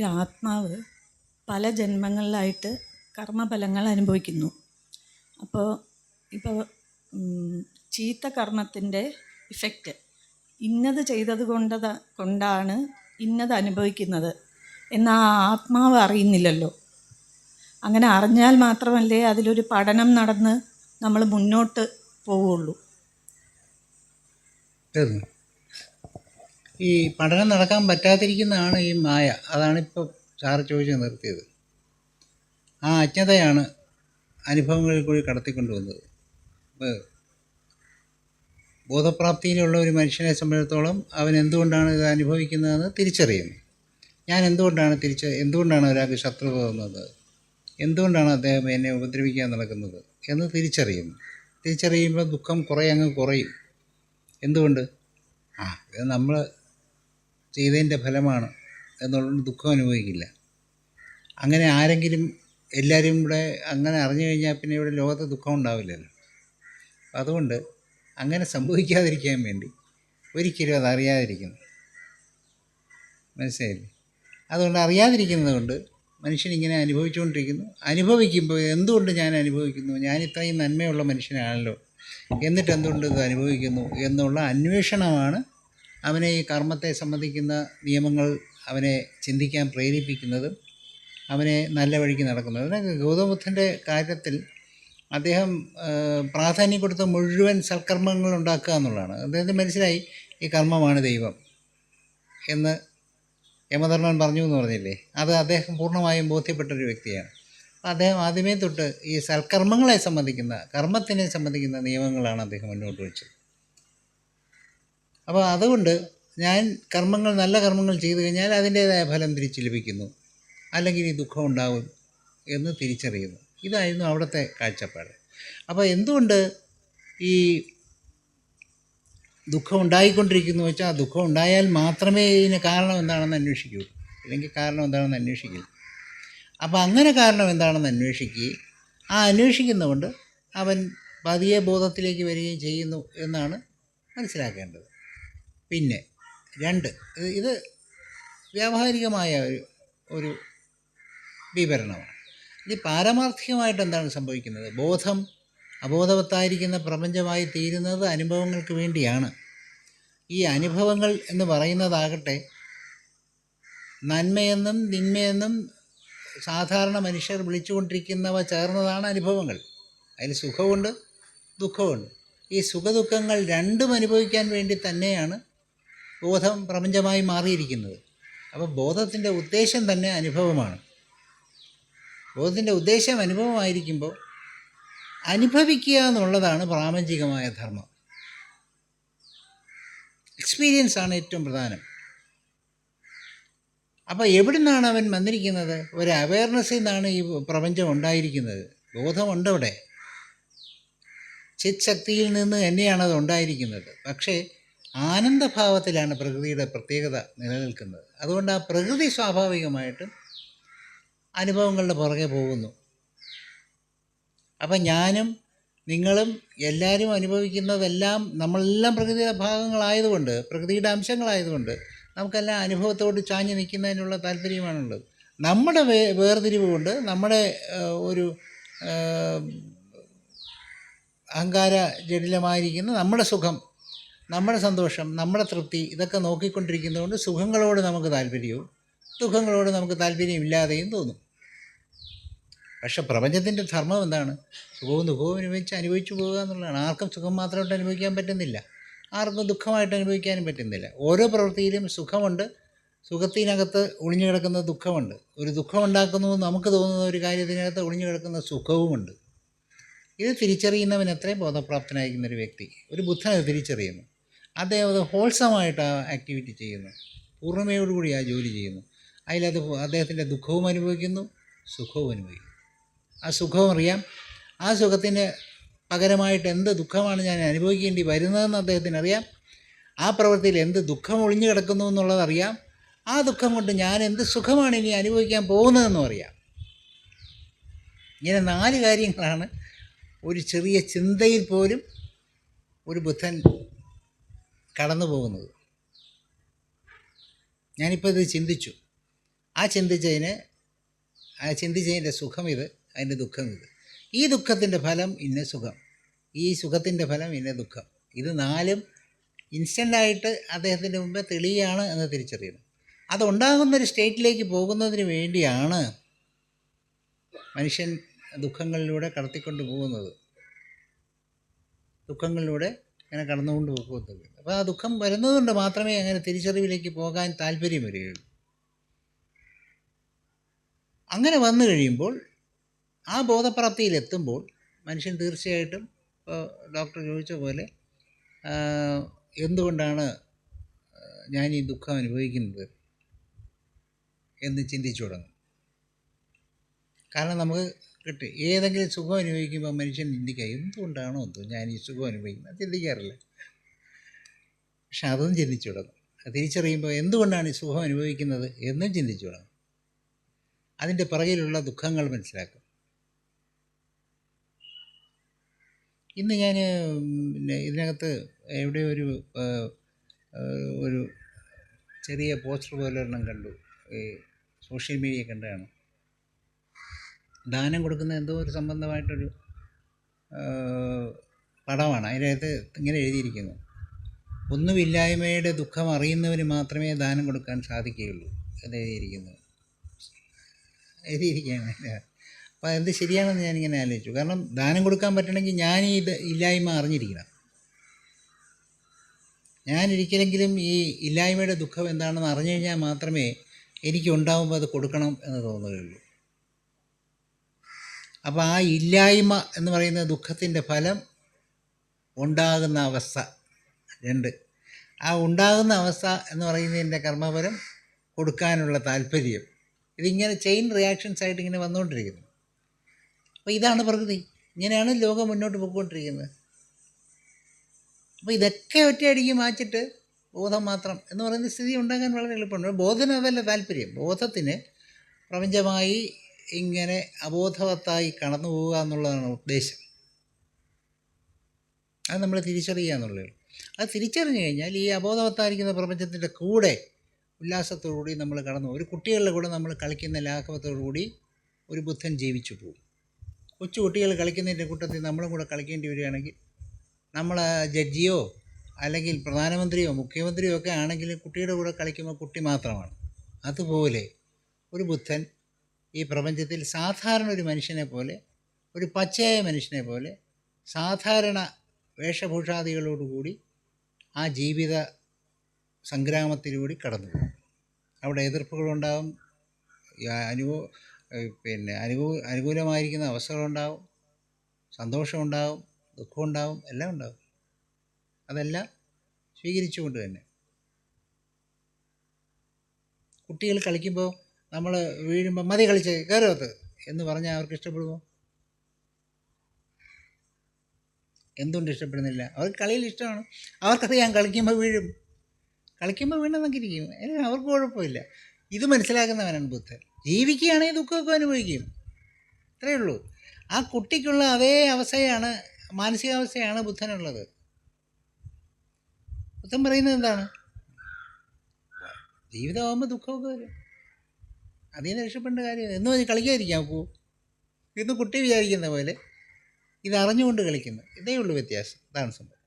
ഒരു ആത്മാവ് പല ജന്മങ്ങളിലായിട്ട് കർമ്മഫലങ്ങൾ അനുഭവിക്കുന്നു. അപ്പോൾ ഇപ്പോൾ ചീത്ത കർമ്മത്തിന്റെ ഇഫക്റ്റ് ഇന്നത് ചെയ്തത് കൊണ്ടത് കൊണ്ടാണ് ഇന്നത് അനുഭവിക്കുന്നത് എന്നാൽ ആത്മാവ് അറിയുന്നില്ലല്ലോ. അങ്ങനെ അറിഞ്ഞാൽ മാത്രമല്ലേ അതിലൊരു പഠനം നടന്ന് നമ്മൾ മുന്നോട്ട് പോവുള്ളൂ. ഈ പഠനം നടക്കാൻ പറ്റാതിരിക്കുന്നതാണ് ഈ മായ. അതാണ് ഇപ്പോൾ സാറ് ചോദിച്ച് നിർത്തിയത്. ആ അജ്ഞതയാണ് അനുഭവങ്ങളിൽ കൂടി കടത്തിക്കൊണ്ടുവന്നത്. ബോധപ്രാപ്തിയിലുള്ള ഒരു മനുഷ്യനെ സംബന്ധിച്ചിടത്തോളം അവൻ എന്തുകൊണ്ടാണ് ഇത് അനുഭവിക്കുന്നതെന്ന് തിരിച്ചറിയുന്നു. ഞാൻ എന്തുകൊണ്ടാണ് തിരിച്ച് എന്തുകൊണ്ടാണ് ഒരാൾക്ക് ശത്രു തോന്നുന്നത്? എന്തുകൊണ്ടാണ് അദ്ദേഹം എന്നെ ഉപദ്രവിക്കാൻ നടക്കുന്നത് എന്ന് തിരിച്ചറിയുന്നു. തിരിച്ചറിയുമ്പോൾ ദുഃഖം കുറേ അങ്ങ് കുറയും. എന്തുകൊണ്ട്? ആ ഇത് നമ്മൾ ചെയ്തതിന്റെ ഫലമാണ് എന്നുള്ളത് ദുഃഖം അനുഭവിക്കില്ല. അങ്ങനെ ആരെങ്കിലും എല്ലാവരും കൂടെ അങ്ങനെ അറിഞ്ഞു കഴിഞ്ഞാൽ പിന്നെ ഇവിടെ ലോകത്ത് ദുഃഖം ഉണ്ടാവില്ലല്ലോ. അതുകൊണ്ട് അങ്ങനെ സംഭവിക്കാതിരിക്കാൻ വേണ്ടി ഒരിക്കലും അത് അറിയാതിരിക്കുന്നു. മനസ്സിലായില്ലേ? അതുകൊണ്ട് അറിയാതിരിക്കുന്നത് കൊണ്ട് മനുഷ്യൻ ഇങ്ങനെ അനുഭവിച്ചുകൊണ്ടിരിക്കുന്നു. അനുഭവിക്കുമ്പോൾ എന്തുകൊണ്ട് ഞാൻ അനുഭവിക്കുന്നു? ഞാൻ ഇത്രയും നന്മയുള്ള മനുഷ്യനാണല്ലോ. എന്നിട്ട് എന്തുകൊണ്ട് ഇത് അനുഭവിക്കുന്നു? എന്നുള്ള അന്വേഷണമാണ് അവനെ ഈ കർമ്മത്തെ സംബന്ധിക്കുന്ന നിയമങ്ങൾ അവനെ ചിന്തിക്കാൻ പ്രേരിപ്പിക്കുന്നതും അവനെ നല്ല വഴിക്ക് നടക്കുന്നത്. അതിന് ഗൗതമബുദ്ധന്റെ കാര്യത്തിൽ അദ്ദേഹം പ്രാധാന്യം കൊടുത്ത മുഴുവൻ സൽക്കർമ്മങ്ങൾ ഉണ്ടാക്കുക എന്നുള്ളതാണ്. അദ്ദേഹത്തിന് മനസ്സിലായി ഈ കർമ്മമാണ് ദൈവം എന്ന് യമധർമ്മൻ പറഞ്ഞു എന്ന് പറഞ്ഞില്ലേ? അത് അദ്ദേഹം പൂർണമായും ബോധ്യപ്പെട്ടൊരു വ്യക്തിയാണ്. അപ്പോൾ അദ്ദേഹം ആദ്യമേ തൊട്ട് ഈ സൽക്കർമ്മങ്ങളെ സംബന്ധിക്കുന്ന കർമ്മത്തിനെ സംബന്ധിക്കുന്ന നിയമങ്ങളാണ് അദ്ദേഹം മുന്നോട്ട് വെച്ചത്. അപ്പോൾ അതുകൊണ്ട് ഞാൻ കർമ്മങ്ങൾ നല്ല കർമ്മങ്ങൾ ചെയ്തു കഴിഞ്ഞാൽ അതിന്റേതായ ഫലം തിരിച്ച് ലഭിക്കുന്നു. അല്ലെങ്കിൽ ഈ ദുഃഖം ഉണ്ടാവും എന്ന് തിരിച്ചറിയുന്നു. ഇതായിരുന്നു അവിടുത്തെ കാഴ്ചപ്പാട്. അപ്പോൾ എന്തുകൊണ്ട് ഈ ദുഃഖം ഉണ്ടായിക്കൊണ്ടിരിക്കുന്നു വെച്ചാൽ ദുഃഖം ഉണ്ടായാൽ മാത്രമേ ഇതിന് കാരണം എന്താണെന്ന് അന്വേഷിക്കൂ. അല്ലെങ്കിൽ കാരണം എന്താണെന്ന് അന്വേഷിക്കില്ല. അപ്പോൾ അങ്ങനെ കാരണം എന്താണെന്ന് അന്വേഷിക്കുകയും ആ അന്വേഷിക്കുന്നതുകൊണ്ട് അവൻ പതിയെ ബോധത്തിലേക്ക് വരികയും ചെയ്യുന്നു എന്നാണ് മനസ്സിലാക്കേണ്ടത്. പിന്നെ രണ്ട് ഇത് വ്യാവഹാരികമായ ഒരു ഒരു വിവരണമാണ്. ഇത് പാരമാർത്ഥികമായിട്ട് എന്താണ് സംഭവിക്കുന്നത്? ബോധം അബോധവത്തായിരിക്കുന്ന പ്രപഞ്ചമായി തീരുന്നത് അനുഭവങ്ങൾക്ക് വേണ്ടിയാണ്. ഈ അനുഭവങ്ങൾ എന്ന് പറയുന്നതാകട്ടെ നന്മയെന്നും തിന്മയെന്നും സാധാരണ മനുഷ്യർ വിളിച്ചുകൊണ്ടിരിക്കുന്നവ ചേർന്നതാണ് അനുഭവങ്ങൾ. അതിൽ സുഖമുണ്ട് ദുഃഖമുണ്ട് ഈ സുഖദുഃഖങ്ങൾ രണ്ടും അനുഭവിക്കാൻ വേണ്ടി തന്നെയാണ് ബോധം പ്രപഞ്ചമായി മാറിയിരിക്കുന്നത്. അപ്പോൾ ബോധത്തിന്റെ ഉദ്ദേശം തന്നെ അനുഭവമാണ്. ബോധത്തിന്റെ ഉദ്ദേശം അനുഭവമായിരിക്കുമ്പോൾ അനുഭവിക്കുക എന്നുള്ളതാണ് പ്രാപഞ്ചികമായ ധർമ്മം. എക്സ്പീരിയൻസ് ആണ് ഏറ്റവും പ്രധാനം. അപ്പോൾ എവിടെ നിന്നാണ് അവൻ വന്നിരിക്കുന്നത്? ഒരു അവയർനെസ്സിൽ നിന്നാണ് ഈ പ്രപഞ്ചം ഉണ്ടായിരിക്കുന്നത്. ബോധമുണ്ടവിടെ ചിത് ശക്തിയിൽ നിന്ന് തന്നെയാണ് അത് ഉണ്ടായിരിക്കുന്നത്. പക്ഷേ ആനന്ദഭാവത്തിലാണ് പ്രകൃതിയുടെ പ്രത്യേകത നിലനിൽക്കുന്നത്. അതുകൊണ്ട് ആ പ്രകൃതി സ്വാഭാവികമായിട്ടും അനുഭവങ്ങളുടെ പുറകെ പോകുന്നു. അപ്പം ഞാനും നിങ്ങളും എല്ലാവരും അനുഭവിക്കുന്നതെല്ലാം നമ്മളെല്ലാം പ്രകൃതിയുടെ ഭാഗങ്ങളായതുകൊണ്ട് പ്രകൃതിയുടെ അംശങ്ങളായതുകൊണ്ട് നമുക്കെല്ലാം അനുഭവത്തോട് ചാഞ്ഞ് നിൽക്കുന്നതിനുള്ള താല്പര്യമാണുള്ളത്. നമ്മുടെ വേ വേർതിരിവ് കൊണ്ട് നമ്മുടെ ഒരു അഹങ്കാര ജടിലമായിരിക്കുന്ന നമ്മുടെ സുഖം നമ്മുടെ സന്തോഷം നമ്മുടെ തൃപ്തി ഇതൊക്കെ നോക്കിക്കൊണ്ടിരിക്കുന്നതുകൊണ്ട് സുഖങ്ങളോട് നമുക്ക് താല്പര്യവും ദുഃഖങ്ങളോട് നമുക്ക് താല്പര്യമില്ലാതെയും തോന്നും. പക്ഷെ പ്രപഞ്ചത്തിന്റെ ധർമ്മം എന്താണ്? സുഖവും ദുഃഖവും അനുഭവിച്ച് അനുഭവിച്ചു പോകുക എന്നുള്ളതാണ്. ആർക്കും സുഖം മാത്രമായിട്ട് അനുഭവിക്കാൻ പറ്റുന്നില്ല. ആർക്കും ദുഃഖമായിട്ട് അനുഭവിക്കാനും പറ്റുന്നില്ല. ഓരോ പ്രവൃത്തിയിലും സുഖമുണ്ട് സുഖത്തിനകത്ത് ഒളിഞ്ഞു കിടക്കുന്ന ദുഃഖമുണ്ട്. ഒരു ദുഃഖമുണ്ടാക്കുന്നു നമുക്ക് തോന്നുന്ന ഒരു കാര്യത്തിനകത്ത് ഒളിഞ്ഞു കിടക്കുന്ന സുഖവുമുണ്ട്. ഇത് തിരിച്ചറിയുന്നവൻ എത്രയും ബോധപ്രാപ്തനായിരിക്കുന്ന ഒരു വ്യക്തി ഒരു ബുദ്ധനത് തിരിച്ചറിയുന്നു. അദ്ദേഹം അത് ഹോൾസമായിട്ട് ആ ആക്ടിവിറ്റി ചെയ്യുന്നു. പൂർണമയോടുകൂടി ആ ജോലി ചെയ്യുന്നു. അതിലത് അദ്ദേഹത്തിന്റെ ദുഃഖവും അനുഭവിക്കുന്നു സുഖവും അനുഭവിക്കുന്നു. ആ സുഖവും അറിയാം. ആ സുഖത്തിന് പകരമായിട്ട് എന്ത് ദുഃഖമാണ് ഞാൻ അനുഭവിക്കേണ്ടി വരുന്നതെന്ന് അദ്ദേഹത്തിന് അറിയാം. ആ പ്രവൃത്തിയിൽ എന്ത് ദുഃഖം ഒളിഞ്ഞു കിടക്കുന്നു എന്നുള്ളതറിയാം ആ ദുഃഖം കൊണ്ട് ഞാൻ എന്ത് സുഖമാണ് ഇനി അനുഭവിക്കാൻ പോകുന്നതെന്നും അറിയാം. ഇങ്ങനെ നാല് കാര്യങ്ങളാണ് ഒരു ചെറിയ ചിന്തയിൽ പോലും ഒരു ബുദ്ധൻ കടന്നു പോകുന്നത് ഞാനിപ്പോൾ ഇത് ചിന്തിച്ചു. ആ ചിന്തിച്ചതിന് ആ ചിന്തിച്ചതിന്റെ സുഖം ഇത് അതിന്റെ ദുഃഖം ഇത്. ഈ ദുഃഖത്തിന്റെ ഫലം ഇന്ന സുഖം. ഈ സുഖത്തിന്റെ ഫലം ഇന്ന ദുഃഖം. ഇത് നാലും ഇൻസ്റ്റന്റായിട്ട് അദ്ദേഹത്തിന്റെ മുമ്പേ തെളിയാണ് എന്ന് തിരിച്ചറിയുന്നു. അതുണ്ടാകുന്നൊരു സ്റ്റേറ്റിലേക്ക് പോകുന്നതിന് വേണ്ടിയാണ് മനുഷ്യൻ ദുഃഖങ്ങളിലൂടെ കടത്തിക്കൊണ്ട് പോകുന്നത് ദുഃഖങ്ങളിലൂടെ ഇങ്ങനെ കടന്നുകൊണ്ട് പോകത്തുള്ളൂ അപ്പോൾ ആ ദുഃഖം വരുന്നതുകൊണ്ട് മാത്രമേ അങ്ങനെ തിരിച്ചറിവിലേക്ക് പോകാൻ താല്പര്യം വരികയുള്ളൂ. അങ്ങനെ വന്നു കഴിയുമ്പോൾ ആ ബോധപ്രാപ്തിയിലെത്തുമ്പോൾ മനുഷ്യൻ തീർച്ചയായിട്ടും ഇപ്പോൾ ഡോക്ടർ ചോദിച്ച പോലെ എന്തുകൊണ്ടാണ് ഞാൻ ഈ ദുഃഖം അനുഭവിക്കുന്നത് എന്ന് ചിന്തിച്ചു തുടങ്ങും. കാരണം നമുക്ക് കിട്ടി. ഏതെങ്കിലും സുഖം അനുഭവിക്കുമ്പോൾ മനുഷ്യൻ ചിന്തിക്കുക എന്തുകൊണ്ടാണോ എന്തോ ഞാൻ ഈ സുഖം അനുഭവിക്കുന്നത്? ചിന്തിക്കാറില്ല. പക്ഷെ അതും ചിന്തിച്ചു തുടങ്ങും. തിരിച്ചറിയുമ്പോൾ എന്തുകൊണ്ടാണ് ഈ സുഖം അനുഭവിക്കുന്നത് എന്നും ചിന്തിച്ചു തുടങ്ങും. അതിന്റെ പുറകിലുള്ള ദുഃഖങ്ങൾ മനസ്സിലാക്കും. ഇന്ന് ഞാൻ പിന്നെ ഇതിനകത്ത് എവിടെ ഒരു ഒരു ചെറിയ പോസ്റ്റർ പോലെ ഒരെണ്ണം കണ്ടു. ഈ സോഷ്യൽ മീഡിയ കണ്ടതാണ്. ദാനം കൊടുക്കുന്ന എന്തോ ഒരു സംബന്ധമായിട്ടൊരു പടമാണ്. അതിനകത്ത് ഇങ്ങനെ എഴുതിയിരിക്കുന്നു. ഒന്നുമില്ലായ്മയുടെ ദുഃഖം അറിയുന്നവന് മാത്രമേ ദാനം കൊടുക്കാൻ സാധിക്കുകയുള്ളൂ എന്ന് എഴുതിയിരിക്കുന്നത് എഴുതിയിരിക്കുകയാണ് അപ്പോൾ എന്ത് ശരിയാണെന്ന് ഞാനിങ്ങനെ ആലോചിച്ചു. കാരണം ദാനം കൊടുക്കാൻ പറ്റണമെങ്കിൽ ഞാൻ ഈ ഇല്ലായ്മ അറിഞ്ഞിരിക്കണം. ഞാൻ ഒരിക്കലെങ്കിലും ഈ ഇല്ലായ്മയുടെ ദുഃഖം എന്താണെന്ന് അറിഞ്ഞു കഴിഞ്ഞാൽ മാത്രമേ എനിക്ക് ഉണ്ടാകുമ്പോൾ അത് കൊടുക്കണം എന്ന് തോന്നുകയുള്ളൂ. അപ്പോൾ ആ ഇല്ലായ്മ എന്ന് പറയുന്ന ദുഃഖത്തിന്റെ ഫലം ഉണ്ടാകുന്ന അവസ്ഥ. രണ്ട്. ആ ഉണ്ടാകുന്ന അവസ്ഥ എന്ന് പറയുന്നതിന്റെ കർമ്മഫലം കൊടുക്കാനുള്ള താല്പര്യം. ഇതിങ്ങനെ ചെയിൻ റിയാക്ഷൻസ് ആയിട്ട് ഇങ്ങനെ വന്നുകൊണ്ടിരിക്കുന്നു അപ്പോൾ ഇതാണ് പ്രകൃതി. ഇങ്ങനെയാണ് ലോകം മുന്നോട്ട് പോയിക്കൊണ്ടിരിക്കുന്നത്. അപ്പോൾ ഇതൊക്കെ ഒറ്റയടിക്ക് മാറ്റിട്ട് ബോധം മാത്രം എന്ന് പറയുന്ന സ്ഥിതി ഉണ്ടാകാൻ വളരെ എളുപ്പമുണ്ട്. ബോധന അതല്ല താല്പര്യം. ബോധത്തിന് പ്രപഞ്ചമായി ഇങ്ങനെ അബോധവത്തായി കടന്നു പോവുക എന്നുള്ളതാണ് ഉദ്ദേശം. അത് നമ്മൾ തിരിച്ചറിയുക എന്നുള്ളത് അത് തിരിച്ചറിഞ്ഞു കഴിഞ്ഞാൽ ഈ അബോധവത്തായിരിക്കുന്ന പ്രപഞ്ചത്തിന്റെ കൂടെ ഉല്ലാസത്തോടുകൂടി നമ്മൾ കടന്നു ഒരു കുട്ടികളുടെ കൂടെ നമ്മൾ കളിക്കുന്ന ലാഘവത്തോടുകൂടി ഒരു ബുദ്ധൻ ജീവിച്ചു പോകും. കൊച്ചു കുട്ടികൾ കളിക്കുന്നതിന്റെ കൂട്ടത്തിൽ നമ്മളും കൂടെ കളിക്കേണ്ടി വരികയാണെങ്കിൽ നമ്മൾ ജഡ്ജിയോ അല്ലെങ്കിൽ പ്രധാനമന്ത്രിയോ മുഖ്യമന്ത്രിയോ ഒക്കെ ആണെങ്കിൽ കുട്ടിയുടെ കൂടെ കളിക്കുമ്പോൾ കുട്ടി മാത്രമാണ്. അതുപോലെ ഒരു ബുദ്ധൻ ഈ പ്രപഞ്ചത്തിൽ സാധാരണ ഒരു മനുഷ്യനെ പോലെ ഒരു പച്ചയായ മനുഷ്യനെ പോലെ സാധാരണ വേഷഭൂഷാദികളോടുകൂടി ആ ജീവിത സംഗ്രാമത്തിലൂടെ കടന്നു പോകും അവിടെ എതിർപ്പുകളുണ്ടാകും അനുഭവ പിന്നെ അനുകൂ അനുകൂലമായിരിക്കുന്ന അവസരമുണ്ടാവും സന്തോഷമുണ്ടാവും ദുഃഖമുണ്ടാവും എല്ലാം ഉണ്ടാവും. അതെല്ലാം സ്വീകരിച്ചുകൊണ്ട് തന്നെ. കുട്ടികൾ കളിക്കുമ്പോൾ നമ്മൾ വീഴുമ്പോൾ മതി കളിച്ച് കയറത്ത് എന്ന് പറഞ്ഞാൽ അവർക്ക് ഇഷ്ടപ്പെടുമോ? എന്തുകൊണ്ട് ഇഷ്ടപ്പെടുന്നില്ല? അവർക്ക് കളിയിൽ ഇഷ്ടമാണ്. അവർക്കറിയാം കളിക്കുമ്പോൾ വീഴും. കളിക്കുമ്പോൾ വീണെന്നൊക്കെ ഇരിക്കും. അവർക്ക് കുഴപ്പമില്ല. ഇത് മനസ്സിലാക്കുന്നവനാണ് ബുദ്ധൻ ജീവിക്കുകയാണെങ്കിൽ ദുഃഖമൊക്കെ അനുഭവിക്കും. ഇത്രയേ ഉള്ളൂ. ആ കുട്ടിക്കുള്ള അതേ അവസ്ഥയാണ് മാനസികാവസ്ഥയാണ് ബുദ്ധനുള്ളത്. ബുദ്ധൻ പറയുന്നത് എന്താണ്? ജീവിതമാകുമ്പോൾ ദുഃഖമൊക്കെ വരും. അതിൽ നിന്ന് രക്ഷപ്പെടേണ്ട കാര്യം എന്ന് പറഞ്ഞ് കളിക്കാതിരിക്കാം പോ. ഇന്ന് കുട്ടി വിചാരിക്കുന്ന പോലെ ഇത് അറിഞ്ഞുകൊണ്ട് കളിക്കുന്നു. ഇതേ ഉള്ളൂ വ്യത്യാസം. അതാണ് സംഭവം.